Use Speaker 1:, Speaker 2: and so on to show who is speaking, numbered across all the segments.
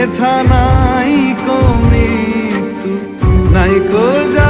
Speaker 1: হেথা নাই কো মৃত্যু নাই কো যারা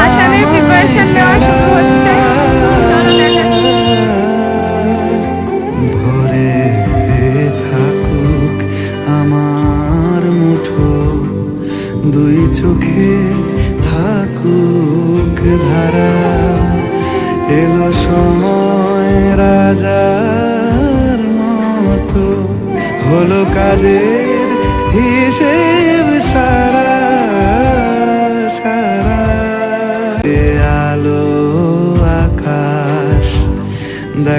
Speaker 2: ভাসানের preparation নেওয়া শুরু হচ্ছে।
Speaker 1: থাকুক আমার মুঠো, দুই চোখে থাকুক ধারা। এলো সময় রাজার মতো, হলো কাজের হিসেব সারা।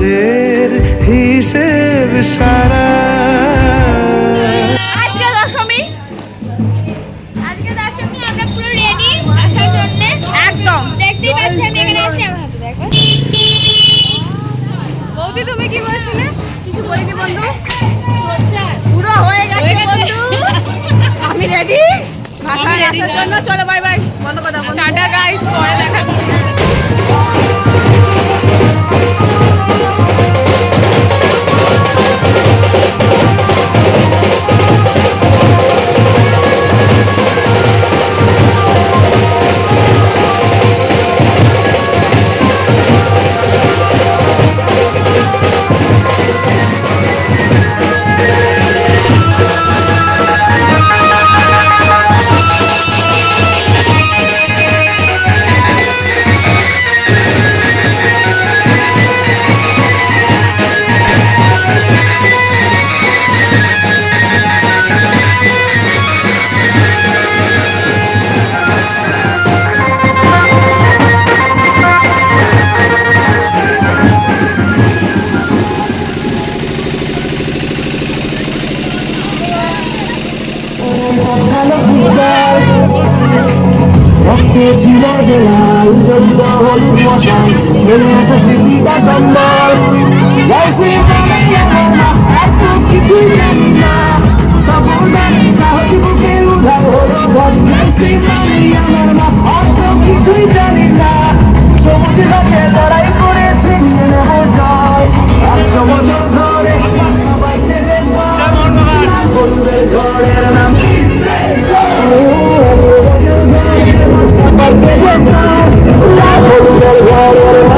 Speaker 1: কাজের হিসেব সারা।
Speaker 3: আজকে দশমী। আজকে দশমী আমরা পুরো রেডি আসার জন্য।
Speaker 2: একদম।
Speaker 3: দেখতেই পাচ্ছি আমি এখানে আসি আমার হাতে দেখো।
Speaker 2: বৌদি তুমি কি বলছিলে? কিছু বলিনি বন্ধু?
Speaker 3: পুরো হয়ে গেছে বন্ধু।
Speaker 2: আমি রেডি আসার জন্য চলো বাই বাই বন্ধ কথা টাটা গাইস
Speaker 4: হলুদ মশাই মেলে এসে স্মৃতিটা লাইফে মানে এত কিছুই জানি না সব জানি সাহসী বুকে উধার হলো ঘর লাইফে মানে আমার না অত কিছুই জানি না সবুজ গাছে লড়াই করেছে নিয়ে নেব জয় একশো বছর ধরে বাইতে ঘরের নাম Lord.